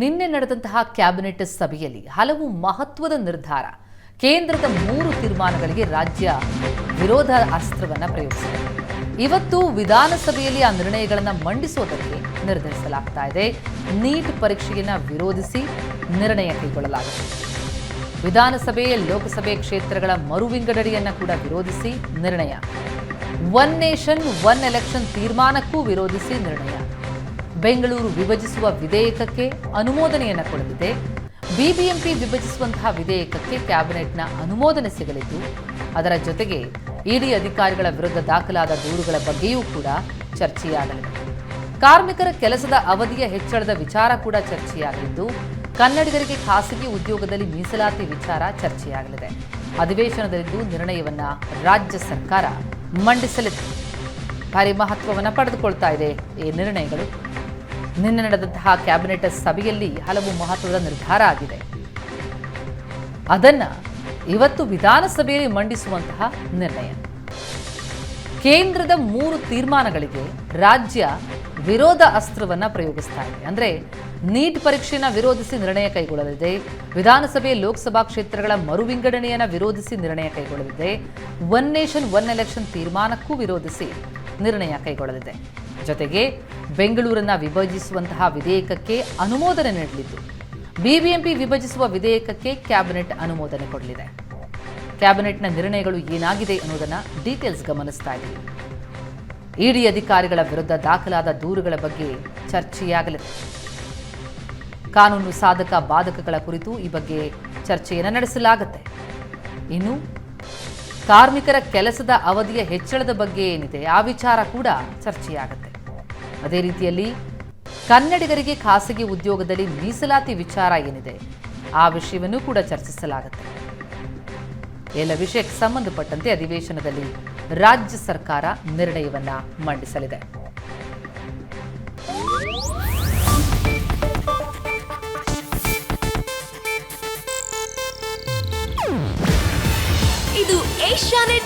ನಿನ್ನೆ ನಡೆದಂತಹ ಕ್ಯಾಬಿನೆಟ್ ಸಭೆಯಲ್ಲಿ ಹಲವು ಮಹತ್ವದ ನಿರ್ಧಾರ, ಕೇಂದ್ರದ ಮೂರು ತೀರ್ಮಾನಗಳಿಗೆ ರಾಜ್ಯ ವಿರೋಧ ಅಸ್ತ್ರವನ್ನು ಪ್ರಯೋಗಿಸಿದೆ. ಇವತ್ತು ವಿಧಾನಸಭೆಯಲ್ಲಿ ಆ ನಿರ್ಣಯಗಳನ್ನು ಮಂಡಿಸೋದಕ್ಕೆ ನಿರ್ಧರಿಸಲಾಗ್ತಾ ಇದೆ. ನೀಟ್ ಪರೀಕ್ಷೆಯನ್ನು ವಿರೋಧಿಸಿ ನಿರ್ಣಯ ಕೈಗೊಳ್ಳಲಾಗಿದೆ ವಿಧಾನಸಭೆ ಲೋಕಸಭೆ ಕ್ಷೇತ್ರಗಳ ಮರು ವಿಂಗಡಣೆಯನ್ನು ಕೂಡ ವಿರೋಧಿಸಿ ನಿರ್ಣಯ. ಒನ್ ನೇಷನ್, ಒನ್ ಎಲೆಕ್ಷನ್ ತೀರ್ಮಾನಕ್ಕೂ ವಿರೋಧಿಸಿ ನಿರ್ಣಯ. ಬೆಂಗಳೂರು ವಿಭಜಿಸುವ ವಿಧೇಯಕಕ್ಕೆ ಅನುಮೋದನೆಯನ್ನು ಕೊಡಲಿದೆ. ಬಿಬಿಎಂಪಿ ವಿಭಜಿಸುವಂತಹ ವಿಧೇಯಕಕ್ಕೆ ಕ್ಯಾಬಿನೆಟ್ನ ಅನುಮೋದನೆ ಸಿಗಲಿದ್ದು, ಅದರ ಜೊತೆಗೆ ಇಡಿ ಅಧಿಕಾರಿಗಳ ವಿರುದ್ಧ ದಾಖಲಾದ ದೂರುಗಳ ಬಗ್ಗೆಯೂ ಕೂಡ ಚರ್ಚೆಯಾಗಲಿದೆ. ಕಾರ್ಮಿಕರ ಕೆಲಸದ ಅವಧಿಯ ಹೆಚ್ಚಳದ ವಿಚಾರ ಕೂಡ ಚರ್ಚೆಯಾಗಲಿದ್ದು, ಕನ್ನಡಿಗರಿಗೆ ಖಾಸಗಿ ಉದ್ಯೋಗದಲ್ಲಿ ಮೀಸಲಾತಿ ವಿಚಾರ ಚರ್ಚೆಯಾಗಲಿದೆ. ಅಧಿವೇಶನದಲ್ಲಿದ್ದು ನಿರ್ಣಯವನ್ನ ರಾಜ್ಯ ಸರ್ಕಾರ ಮಂಡಿಸಲಿದೆ. ಭಾರಿ ಮಹತ್ವವನ್ನು ಪಡೆದುಕೊಳ್ತಾ ಇದೆ ಈ ನಿರ್ಣಯಗಳು. ನಿನ್ನೆ ನಡೆದಂತಹ ಕ್ಯಾಬಿನೆಟ್ ಸಭೆಯಲ್ಲಿ ಹಲವು ಮಹತ್ವದ ನಿರ್ಧಾರ ಆಗಿದೆ. ಅದನ್ನ ಇವತ್ತು ವಿಧಾನಸಭೆಯಲ್ಲಿ ಮಂಡಿಸುವಂತಹ ನಿರ್ಣಯ. ಕೇಂದ್ರದ ಮೂರು ತೀರ್ಮಾನಗಳಿಗೆ ರಾಜ್ಯ ವಿರೋಧ ಅಸ್ತ್ರವನ್ನ ಪ್ರಯೋಗಿಸ್ತಾ ಇದೆ. ಅಂದ್ರೆ ನೀಟ್ ಪರೀಕ್ಷೆಯನ್ನ ವಿರೋಧಿಸಿ ನಿರ್ಣಯ ಕೈಗೊಳ್ಳಲಿದೆ. ವಿಧಾನಸಭೆ, ಲೋಕಸಭಾ ಕ್ಷೇತ್ರಗಳ ಮರು ವಿಂಗಡಣೆಯನ್ನು ವಿರೋಧಿಸಿ ನಿರ್ಣಯ ಕೈಗೊಳ್ಳಲಿದೆ. ಒನ್ ನೇಷನ್ ಒನ್ ಎಲೆಕ್ಷನ್ ತೀರ್ಮಾನಕ್ಕೂ ವಿರೋಧಿಸಿ ನಿರ್ಣಯ ಕೈಗೊಳ್ಳಲಿದೆ. ಜೊತೆಗೆ ಬೆಂಗಳೂರನ್ನ ವಿಭಜಿಸುವಂತಹ ವಿಧೇಯಕಕ್ಕೆ ಅನುಮೋದನೆ ನೀಡಲಿದ್ದು, ಬಿಬಿಎಂಪಿ ವಿಭಜಿಸುವ ವಿಧೇಯಕಕ್ಕೆ ಕ್ಯಾಬಿನೆಟ್ ಅನುಮೋದನೆ ಕೊಡಲಿದೆ. ಕ್ಯಾಬಿನೆಟ್ನ ನಿರ್ಣಯಗಳು ಏನಾಗಿದೆ ಅನ್ನೋದನ್ನು ಡೀಟೇಲ್ಸ್ ಗಮನಿಸ್ತಾ ಇದ್ದೀವಿ. ಇಡಿ ಅಧಿಕಾರಿಗಳ ವಿರುದ್ಧ ದಾಖಲಾದ ದೂರುಗಳ ಬಗ್ಗೆ ಚರ್ಚೆಯಾಗಲಿದೆ. ಕಾನೂನು ಸಾಧಕ ಬಾಧಕಗಳ ಕುರಿತು ಈ ಬಗ್ಗೆ ಚರ್ಚೆಯನ್ನು ನಡೆಸಲಾಗುತ್ತೆ. ಇನ್ನು ಕಾರ್ಮಿಕರ ಕೆಲಸದ ಅವಧಿಯ ಹೆಚ್ಚಳದ ಬಗ್ಗೆ ಏನಿದೆ, ಆ ವಿಚಾರ ಕೂಡ ಚರ್ಚೆಯಾಗುತ್ತೆ. ಅದೇ ರೀತಿಯಲ್ಲಿ ಕನ್ನಡಿಗರಿಗೆ ಖಾಸಗಿ ಉದ್ಯೋಗದಲ್ಲಿ ಮೀಸಲಾತಿ ವಿಚಾರ ಏನಿದೆ, ಆ ವಿಷಯವನ್ನು ಕೂಡ ಚರ್ಚಿಸಲಾಗುತ್ತೆ. ಎಲ್ಲ ವಿಷಯಕ್ಕೆ ಸಂಬಂಧಪಟ್ಟಂತೆ ಅಧಿವೇಶನದಲ್ಲಿ ರಾಜ್ಯ ಸರ್ಕಾರ ನಿರ್ಣಯವನ್ನ ಮಂಡಿಸಲಿದೆ. ಇದು ಏಷ್ಯಾನೆಟ್